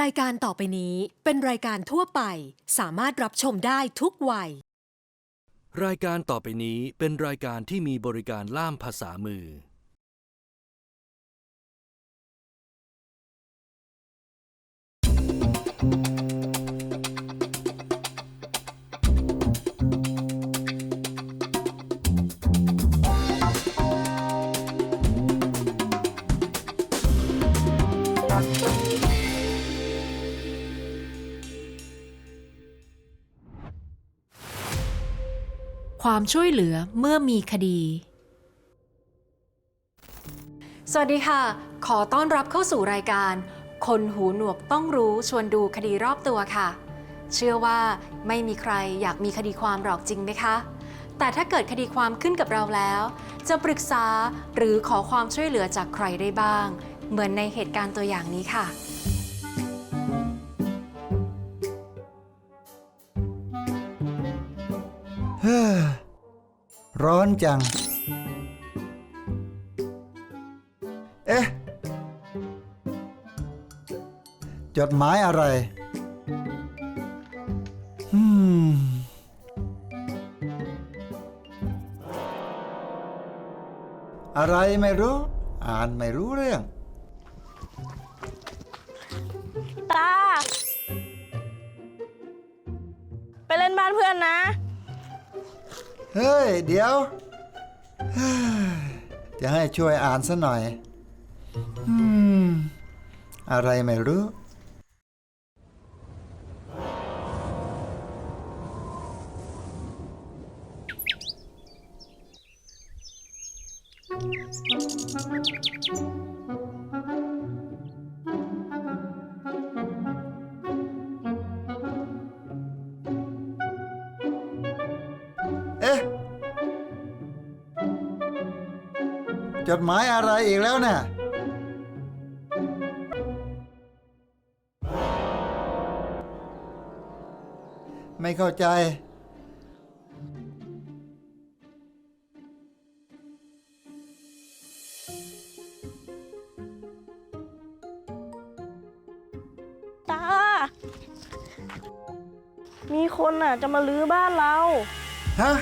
รายการต่อไปนี้เป็นรายการทั่วไป สามารถรับชมได้ทุกวัย รายการต่อไปนี้เป็นรายการที่มีบริการล่ามภาษามือ ความช่วยเหลือเมื่อมีคดี สวัสดีค่ะ ขอต้อนรับเข้าสู่รายการ คนหูหนวกต้องรู้ชวนดูคดีรอบตัวค่ะ เชื่อว่าไม่มีใครอยากมีคดีความหรอกจริงไหมคะ แต่ถ้าเกิดคดีความขึ้นกับเราแล้ว จะปรึกษาหรือขอความช่วยเหลือจากใครได้บ้าง เหมือนในเหตุการณ์ตัวอย่างนี้ค่ะ ร้อนจัง เอ๊ะ จดหมายอะไร อืม อะไรไม่รู้ อ่านไม่รู้เรื่อง เฮ้ย เดี๋ยว จะให้ช่วยอ่านซะหน่อย อืม อะไรไม่รู้ จดหมายอะไรอีกแล้วเนี่ยไม่เข้าใจ ตา มีคนอะจะมาลื้อบ้านเรา ฮะ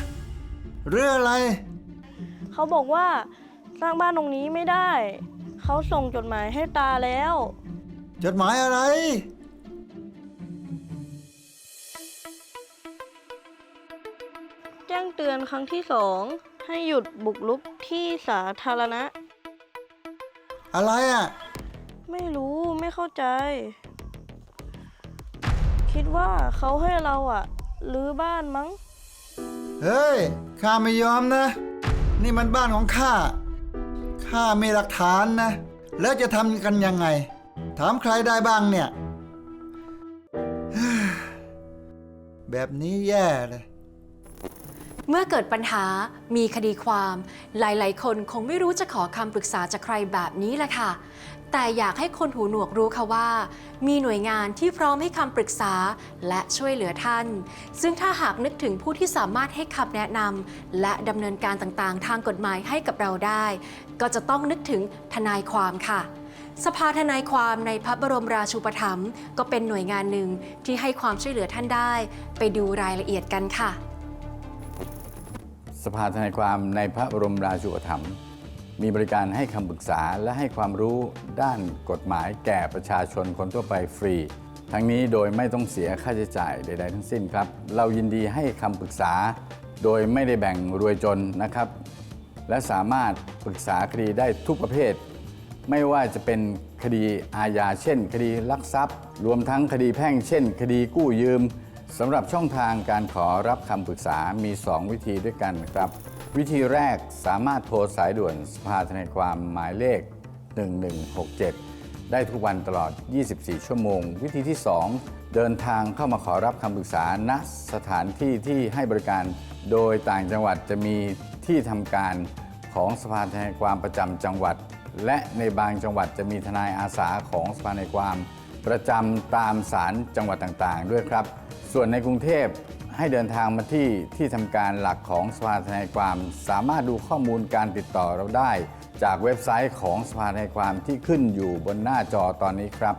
เรื่องอะไร เขาบอกว่าส ร้างบ้านตรงนี้ไม่ได้ เขาส่งจดหมายให้ตาแล้ว จดหมายอะไร แจ้งเตือนครั้งที่สองให้หยุดบุกรุกที่สาธารณะ อะไรอะ ไม่รู้ไม่เข้าใจ คิดว่าเขาให้เราอะลื้อบ้านมั้ง เฮ้ย ข้าไม่ยอมนะ นี่มันบ้านของข้า ข้ามีหลักฐานนะ แล้วจะทำกันยังไง ถามใครได้บ้างเนี่ยเฮ้ยแบบนี้แย่เลย เมื่อเกิดปัญหามีคดีความ หลาย ๆ คนคงไม่รู้จะขอคำปรึกษาจากใครแบบนี้แหละค่ะ แต่อยากให้คนหูหนวกรู้ค่ะว่า มีหน่วยงานที่พร้อมให้คำปรึกษาและช่วยเหลือท่าน ซึ่งถ้าหากนึกถึงผู้ที่สามารถให้คำแนะนำและดำเนินการต่างๆ ทางกฎหมายให้กับเราได้ ก็จะต้องนึกถึงทนายความค่ะสภาทนายความในพระบรมราชูปถัมภ์ก็เป็นหน่วยงานหนึ่งที่ให้ความช่วยเหลือท่านได้ ไปดูรายละเอียดกันค่ะ สภาทนายความในพระบรมราชูปถัมภ์ มีบริการให้คำปรึกษาและให้ความรู้ด้านกฎหมายแก่ประชาชนคนทั่วไปฟรี ทั้งนี้โดยไม่ต้องเสียค่าใช้จ่ายใด ๆ ทั้งสิ้นครับ เรายินดีให้คำปรึกษา โดยไม่ได้แบ่งรวยจนนะครับ และสามารถปรึกษาคดีได้ทุกประเภท ไม่ว่าจะเป็นคดีอาญาเช่น คดีลักทรัพย์ รวมทั้งคดีแพ่งเช่น คดีกู้ยืมสำหรับช่องทางการขอรับคำปรึกษามี 2 วิธีด้วยกันครับ วิธีแรกสามารถโทรสายด่วนสภาทนายความหมายเลข 1167 ได้ทุกวันตลอด 24 ชั่วโมง วิธีที่ 2 เดินทางเข้ามาขอรับคำปรึกษาณสถานที่ที่ให้บริการ โดยต่างจังหวัดจะมีที่ทำการของสภาทนายความประจำจังหวัด และในบางจังหวัดจะมีทนายอาสาของสภาทนายความ ประจำตามศาลจังหวัดต่างๆ ด้วยครับ ส่วนในกรุงเทพ ให้เดินทางมาที่ที่ทำการหลักของสภาทนายความสามารถดูข้อมูลการติดต่อเราได้ จากเว็บไซต์ของสภาทนายความที่ขึ้นอยู่บนหน้าจอตอนนี้ครับ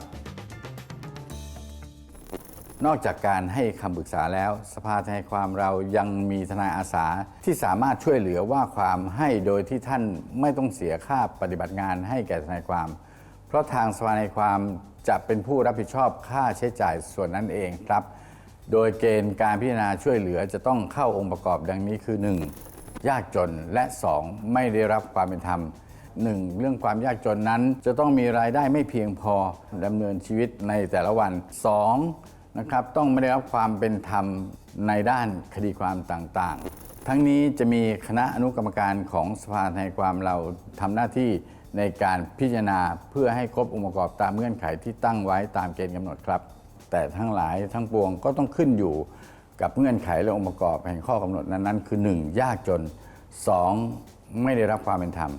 นอกจากการให้คำปรึกษาแล้ว สภาทนายความเรายังมีทนายอาสาที่สามารถช่วยเหลือว่าความให้โดยที่ท่านไม่ต้องเสียค่าปฏิบัติงานให้แก่ทนายความ เพราะทางสภาทนายความจะเป็นผู้รับผิดชอบค่าใช้จ่ายส่วนนั้นเองครับ โดยเกณฑ์การพิจารณาช่วยเหลือจะต้องเข้าองค์ประกอบดังนี้คือ 1. ยากจนและ 2. ไม่ได้รับความเป็นธรรม 1. เรื่องความยากจนนั้นจะต้องมีรายได้ไม่เพียงพอดำเนินชีวิตในแต่ละวัน 2. นะครับต้องไม่ได้รับความเป็นธรรมในด้านคดีความต่างๆ ทั้งนี้จะมีคณะอนุกรรมการของสภาทนความเราทำหน้าที่ในการพิจารณาเพื่อให้ครบองค์ประกอบตามเงื่อนไขที่ตั้งไว้ตามเกณฑ์กำหนดครับ แต่ทั้งหลายทั้งปวงก็ต้องขึ้นอยู่กับเงื่อนไขและองค์ประกอบแห่งข้อกำหนดนั้นๆ คือ 1. ยากจน 2. ไม่ได้รับความเป็นธรรม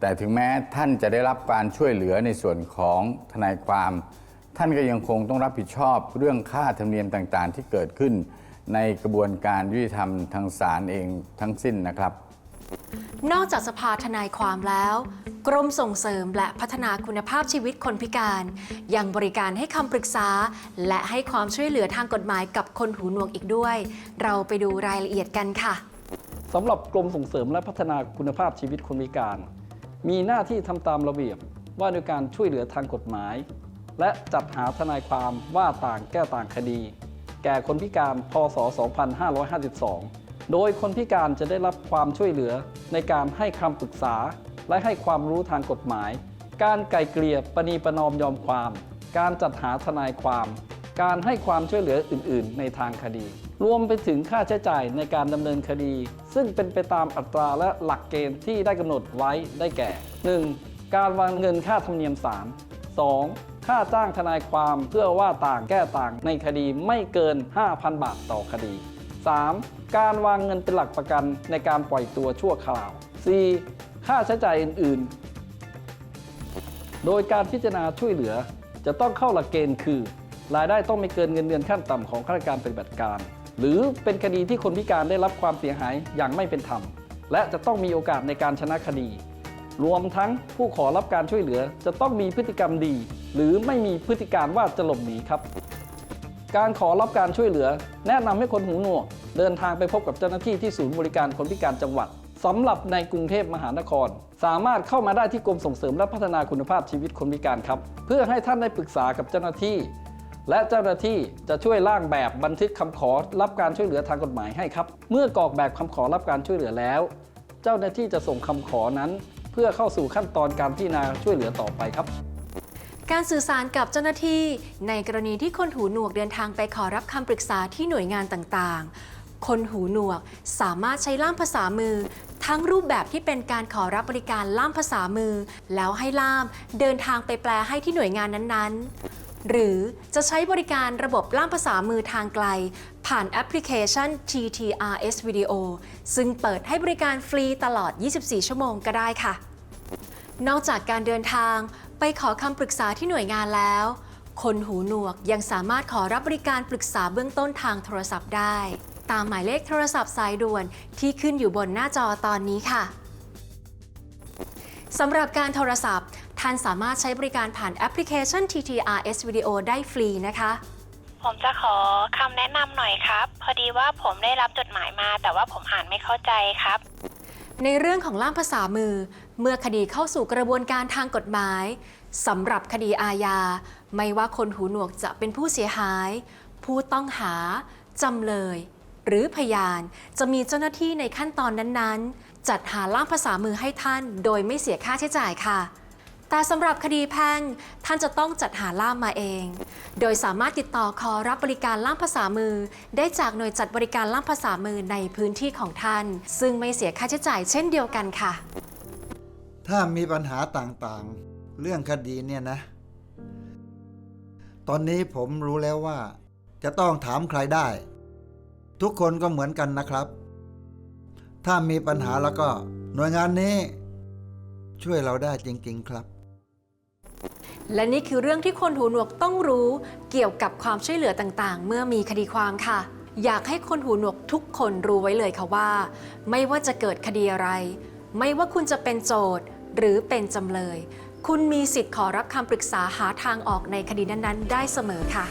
แต่ถึงแม้ท่านจะได้รับการช่วยเหลือในส่วนของทนายความ ท่านก็ยังคงต้องรับผิดชอบเรื่องค่าธรรมเนียมต่างๆ ที่เกิดขึ้น ในกระบวนการยุติธรรมทางศาลเองทั้งสิ้นนะครับ นอกจากสภาทนายความแล้ว กรมส่งเสริมและพัฒนาคุณภาพชีวิตคนพิการ ยังบริการให้คำปรึกษา และให้ความช่วยเหลือทางกฎหมายกับคนหูหนวกอีกด้วย เราไปดูรายละเอียดกันค่ะสำหรับกรมส่งเสริมและพัฒนาคุณภาพชีวิตคนพิการ มีหน้าที่ทำตามระเบียบว่าด้วยการช่วยเหลือทางกฎหมาย และจัดหาทนายความว่าต่างแก้ต่างคดี แก่คนพิการพศ 2552 โดยคนพิการจะได้รับความช่วยเหลือในการให้คำปรึกษา และให้ความรู้ทางกฎหมาย การไกลเกลี่ยประนีประนอมยอมความ การจัดหาทนายความ การให้ความช่วยเหลืออื่น ๆ ในทางคดี รวมไปถึงค่าใช้จ่ายในการดำเนินคดี ซึ่งเป็นไปตามอัตราและหลักเกณฑ์ที่ได้กำหนดไว้ได้แก่ 1. การวางเงินค่าธรรมเนียมศาล 2. ค่าจ้างทนายความเพื่อว่าต่างแก้ต่างในคดีไม่เกิน 5,000 บาทต่อคดี 3. การวางเงินเป็นหลักประกันในการปล่อยตัวชั่วคราว 4. ค่าใช้จ่ายอื่น ๆ โดยการพิจารณาช่วยเหลือจะต้องเข้าหลักเกณฑ์คือ รายได้ต้องไม่เกินเงินเดือนขั้นต่ำของข้าราชการปฏิบัติการ หรือเป็นคดีที่คนพิการได้รับความเสียหายอย่างไม่เป็นธรรม และจะต้องมีโอกาสในการชนะคดี รวมทั้งผู้ขอรับการช่วยเหลือจะต้องมีพฤติกรรมดี หรือไม่มีพฤติการว่าจะหลบหนีครับ การขอรับการช่วยเหลือ แนะนำให้คนหูหนวกเดินทางไปพบกับเจ้าหน้าที่ที่ศูนย์บริการคนพิการจังหวัด สำหรับในกรุงเทพมหานคร สามารถเข้ามาได้ที่กรมส่งเสริมและพัฒนาคุณภาพชีวิตคนพิการครับ เพื่อให้ท่านได้ปรึกษากับเจ้าหน้าที่ และเจ้าหน้าที่จะช่วยร่างแบบบันทึกคำขอรับการช่วยเหลือทางกฎหมายให้ครับ เมื่อกรอกแบบคำขอรับการช่วยเหลือแล้ว เจ้าหน้าที่จะส่งคำขอนั้น เพื่อเข้าสู่ขั้นตอนการพิจารณาช่วยเหลือต่อไปครับการสื่อสารกับเจ้าหน้าที่ ในกรณีที่คนหูหนวกเดินทางไปขอรับคำปรึกษาที่หน่วยงานต่างๆ คนหูหนวกสามารถใช้ล่ามภาษามือ ทั้งรูปแบบที่เป็นการขอรับบริการล่ามภาษามือ แล้วให้ล่ามเดินทางไปแปลให้ที่หน่วยงานนั้นๆ หรือจะใช้บริการระบบล่ามภาษามือทางไกล ผ่านแอปพลิเคชัน TTRS Video ซึ่งเปิดให้บริการฟรีตลอด 24 ชั่วโมงก็ได้ค่ะ นอกจากการเดินทางไปขอคำปรึกษาที่หน่วยงานแล้ว คนหูหนวกยังสามารถขอรับบริการปรึกษาเบื้องต้นทางโทรศัพท์ได้ ตามหมายเลขโทรศัพท์สายด่วนที่ขึ้นอยู่บนหน้าจอตอนนี้ค่ะสำหรับการโทรศัพท์ ท่านสามารถใช้บริการผ่านแอปพลิเคชัน TTRS Video ได้ฟรีนะคะผมจะขอคำแนะนำหน่อยครับ พอดีว่าผมได้รับจดหมายมา แต่ว่าผมอ่านไม่เข้าใจครับ ในเรื่องของล่ามภาษามือ เมื่อคดีเข้าสู่กระบวนการทางกฎหมายสำหรับคดีอาญา ไม่ว่าคนหูหนวกจะเป็นผู้เสียหาย ผู้ต้องหาจำเลย หรือพยาน จะมีเจ้าหน้าที่ในขั้นตอนนั้นๆ จัดหาล่ามภาษามือให้ท่าน โดยไม่เสียค่าใช้จ่ายค่ะ แต่สำหรับคดีแพ่งท่านจะต้องจัดหาล่ามมาเอง โดยสามารถติดต่อขอรับบริการล่ามภาษามือ ได้จากหน่วยจัดบริการล่ามภาษามือในพื้นที่ของท่าน ซึ่งไม่เสียค่าใช้จ่ายเช่นเดียวกันค่ะ ถ้ามีปัญหาต่างๆ เรื่องคดีเนี่ยนะ ตอนนี้ผมรู้แล้วว่า จะต้องถามใครได้ ทุกคนก็เหมือนกันนะครับ ถ้ามีปัญหาแล้วก็ หน่วยงานนี้ ช่วยเราได้จริง ๆ ครับ และนี่คือเรื่องที่คนหูหนวกต้องรู้เกี่ยวกับความช่วยเหลือต่างๆ เมื่อมีคดีความค่ะ อยากให้คนหูหนวกทุกคนรู้ไว้เลยค่ะว่า ไม่ว่าจะเกิดคดีอะไร ไม่ว่าคุณจะเป็นโจทย์หรือเป็นจำเลย คุณมีสิทธิ์ขอรับคำปรึกษาหาทางออกในคดีนั้นๆ ได้เสมอค่ะ